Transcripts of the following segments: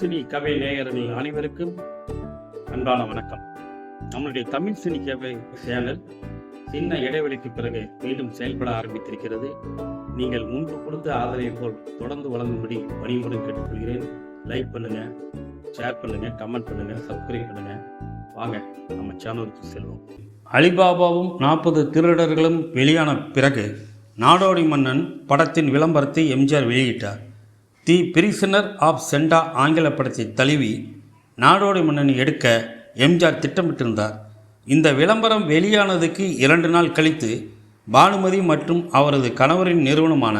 Cine கவி நேயர்கள் அனைவருக்கும் அன்பான வணக்கம். நம்மளுடைய தமிழ் சினி கவி சேனல் சின்ன இடைவெளிக்கு பிறகு மீண்டும் செயல்பட ஆரம்பித்திருக்கிறது. நீங்கள் முன்பு கொடுத்த ஆதரவை போல் தொடர்ந்து வழங்கும்படி பணியுடன் கேட்டுக்கொள்கிறேன். லைக் பண்ணுங்க ஷேர் பண்ணுங்க கமெண்ட் பண்ணுங்க சப்ஸ்கிரைப் பண்ணுங்க. வாங்க நம்ம சேனலுக்கு செல்வோம். அலிபாபாவும் நாற்பது திருடர்களும் வெளியான பிறகு நாடோடி மன்னன் படத்தின் விளம்பரத்தை எம்ஜிஆர் வெளியிட்டார். தி பிரிசனர் ஆஃப் செண்டா ஆங்கில படத்தை தழுவி நாடோடி மன்னனை எடுக்க எம்ஜிஆர் திட்டமிட்டிருந்தார். இந்த விளம்பரம் வெளியானதுக்கு இரண்டு நாள் கழித்து பானுமதி மற்றும் அவரது கணவரின் நிறுவனமான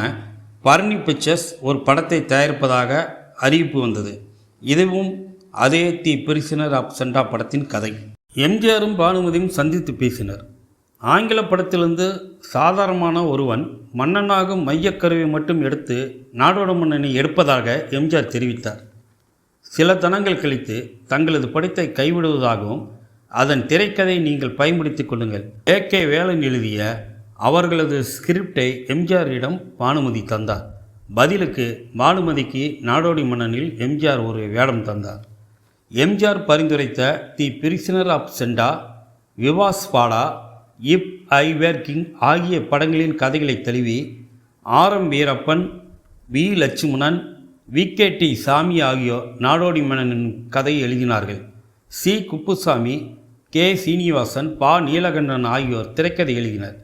பர்னி பிக்சர்ஸ் ஒரு படத்தை தயாரிப்பதாக அறிவிப்பு வந்தது. இதுவும் அதே தி பிரிசனர் ஆஃப் செண்டா படத்தின் கதை. எம்ஜிஆரும் பானுமதியும் சந்தித்து பேசினர். ஆங்கில படத்திலிருந்து சாதாரணமான ஒருவன் மன்னனாகும் மையக்கருவை மட்டும் எடுத்து நாடோட மன்னனை எடுப்பதாக எம்ஜிஆர் தெரிவித்தார். சில தனங்கள் கழித்து தங்களது படத்தை கைவிடுவதாகவும் அதன் திரைக்கதை நீங்கள் பயன்படுத்திக் கொள்ளுங்கள். ஏ கே வேலன் எழுதிய அவர்களது ஸ்கிரிப்டை எம்ஜிஆரிடம் பானுமதி தந்தார். பதிலுக்கு பானுமதிக்கு நாடோடி மன்னனில் எம்ஜிஆர் ஒரு வேடம் தந்தார். எம்ஜிஆர் பரிந்துரைத்த தி பிரிசனர் ஆஃப் செண்டா விவாஸ் பாடா இப் ஐ வேர் கிங் ஆகிய படங்களின் கதைகளை தழுவி R M Veerappan V Lakshmanan V K T Sami ஆகியோர் நாடோடி மன்னனின் கதையை எழுதினார்கள். சி குப்புசாமி கே சீனிவாசன் பா நீலகண்டன் ஆகியோர் திரைக்கதை எழுதினர்.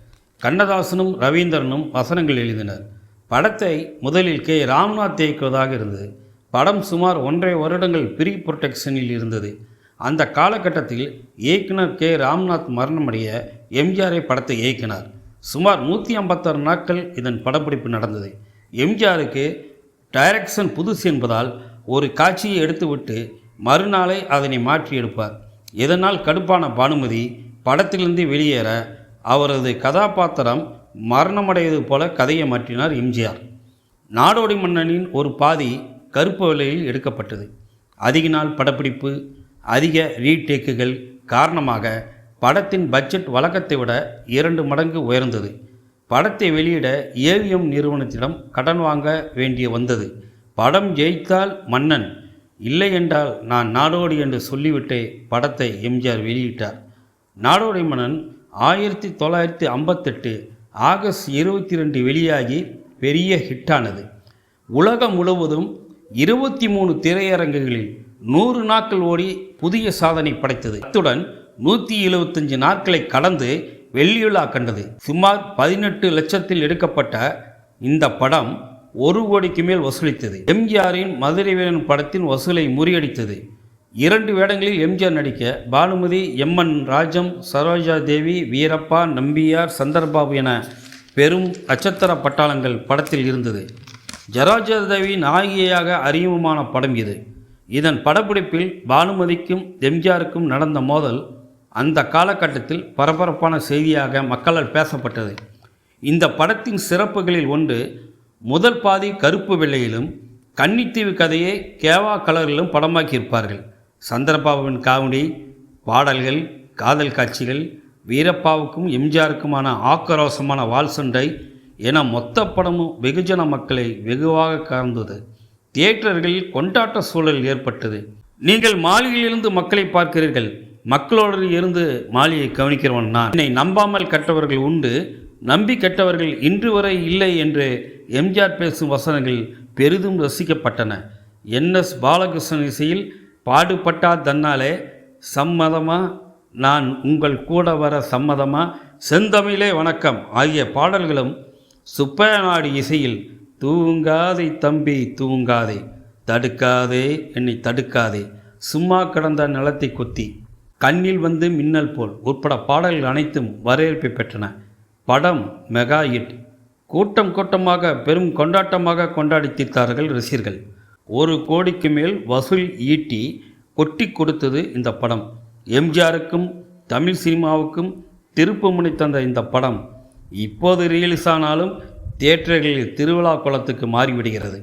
கண்ணதாசனும் ரவீந்திரனும் வசனங்கள் எழுதினர். படத்தை முதலில் கே ராம்நாத் இயக்குவதாக இருந்தது. படம் சுமார் ஒன்றரை வருடங்கள் ப்ரீ புரொடெக்ஷனில் இருந்தது. அந்த காலகட்டத்தில் இயக்குனர் கே. ராம்நாத் மரணமடைய எம்ஜிஆரை படத்தை இயக்கினார். சுமார் நூற்றி ஐம்பத்தாறு நாட்கள் இதன் படப்பிடிப்பு நடந்தது. எம்ஜிஆருக்கு டைரக்ஷன் புதுசு என்பதால் ஒரு காட்சியை எடுத்துவிட்டு மறுநாளை அதனை மாற்றி எடுப்பார். இதனால் கடுப்பான பானுமதி படத்திலிருந்து வெளியேற அவரது கதாபாத்திரம் மரணமடைவது போல கதையை மாற்றினார் எம்ஜிஆர். நாடோடி மன்னனின் ஒரு பாதி கருப்பு விலையில் எடுக்கப்பட்டது. அதிக நாள் படப்பிடிப்பு அதிக ரீடேக்குகள் காரணமாக படத்தின் பட்ஜெட் வழக்கத்தை விட இரண்டு மடங்கு உயர்ந்தது. படத்தை வெளியிட ஏவிஎம் நிறுவனத்திடம் கடன் வாங்க வேண்டிய வந்தது. படம் ஜெயித்தால் மன்னன். இல்லை என்றால் நான் நாடோடி என்று சொல்லிவிட்டே படத்தை எம்ஜிஆர் வெளியிட்டார். நாடோடி மன்னன் ஆயிரத்தி தொள்ளாயிரத்தி ஐம்பத்தெட்டு ஆகஸ்ட் இருபத்தி ரெண்டு வெளியாகி பெரிய ஹிட்டானது உலகம் முழுவதும் இருபத்தி மூணு திரையரங்குகளில் நூறு நாட்கள் ஓடி புதிய சாதனை படைத்தது. அத்துடன் நூற்றி எழுபத்தஞ்சு நாட்களை கடந்து வெள்ளியுலா கண்டது. சுமார் பதினெட்டு லட்சத்தில் எடுக்கப்பட்ட இந்த படம் ஒரு கோடிக்கு மேல் வசூலித்தது. எம்ஜிஆரின் மதுரை வீரன் படத்தின் வசூலை முறியடித்தது. இரண்டு வேடங்களில் எம்ஜிஆர் நடிக்க பானுமதி எம்என் ராஜம் சரோஜா தேவி வீரப்பா நம்பியார் சந்தர்பாபு என பெரும் நட்சத்திர பட்டாளங்கள் படத்தில் இருந்தது. ஜரோஜா தேவி நாயகியாக அறிமுகமான படம் இது. இதன் படப்பிடிப்பில் பானுமதிக்கும் எம்ஜிஆருக்கும் நடந்த மோதல் அந்த காலகட்டத்தில் பரபரப்பான செய்தியாக மக்களால் பேசப்பட்டது. இந்த படத்தின் சிறப்புகளில் ஒன்று முதல் பாதி கருப்பு வெள்ளையிலும் கன்னித்தீவு கதையை கேவா கலரிலும் படமாக்கியிருப்பார்கள். சந்திரபாபுவின் காமெடி பாடல்கள் காதல் காட்சிகள் வீரப்பாவுக்கும் எம்ஜிஆருக்குமான ஆக்கரோசமான வால் சண்டை என மொத்த படமும் வெகுஜன மக்களை வெகுவாக கலந்தது தியேட்டர்களில் கொண்டாட்ட சூழல் ஏற்பட்டது. நீங்கள் மாளிகையிலிருந்து மக்களை பார்க்கிறீர்கள். மக்களோடு இருந்து மாளிகையை கவனிக்கிறவன் நான். என்னை நம்பாமல் கட்டவர்கள் உண்டு. நம்பி கெட்டவர்கள் இன்று வரை இல்லை என்று எம்ஜிஆர் பேசும் வசனங்கள் பெரிதும் ரசிக்கப்பட்டன. என்எஸ் பாலகிருஷ்ணன் இசையில் பாடுபட்டா தன்னாலே சம்மதமா? நான் உங்கள் கூட வர சம்மதமா? செந்தமிழே வணக்கம். ஆகிய பாடல்களும் சுப்பநாடு இசையில் தூங்காதே தம்பி தூங்காதே. தடுக்காதே என்னை தடுக்காதே. சும்மா கிடந்த நிலத்தை கொத்தி கண்ணில் வந்து மின்னல் போல். உட்பட பாடல்கள் அனைத்தும் வரவேற்பை பெற்றன. படம் மெகா ஹிட். கூட்டம் கூட்டமாக பெரும் கொண்டாட்டமாக கொண்டாடி தீர்த்தார்கள் ரசிகர்கள். ஒரு கோடிக்கு மேல் வசூல் ஈட்டி கொட்டி கொடுத்தது இந்த படம். எம்ஜிஆருக்கும் தமிழ் சினிமாவுக்கும் திருப்பு முனை தந்த இந்த படம். இப்போது ரிலீஸ் ஆனாலும் தியேட்டர்களில் திருவிழா குளத்துக்கு மாறிவிடுகிறது.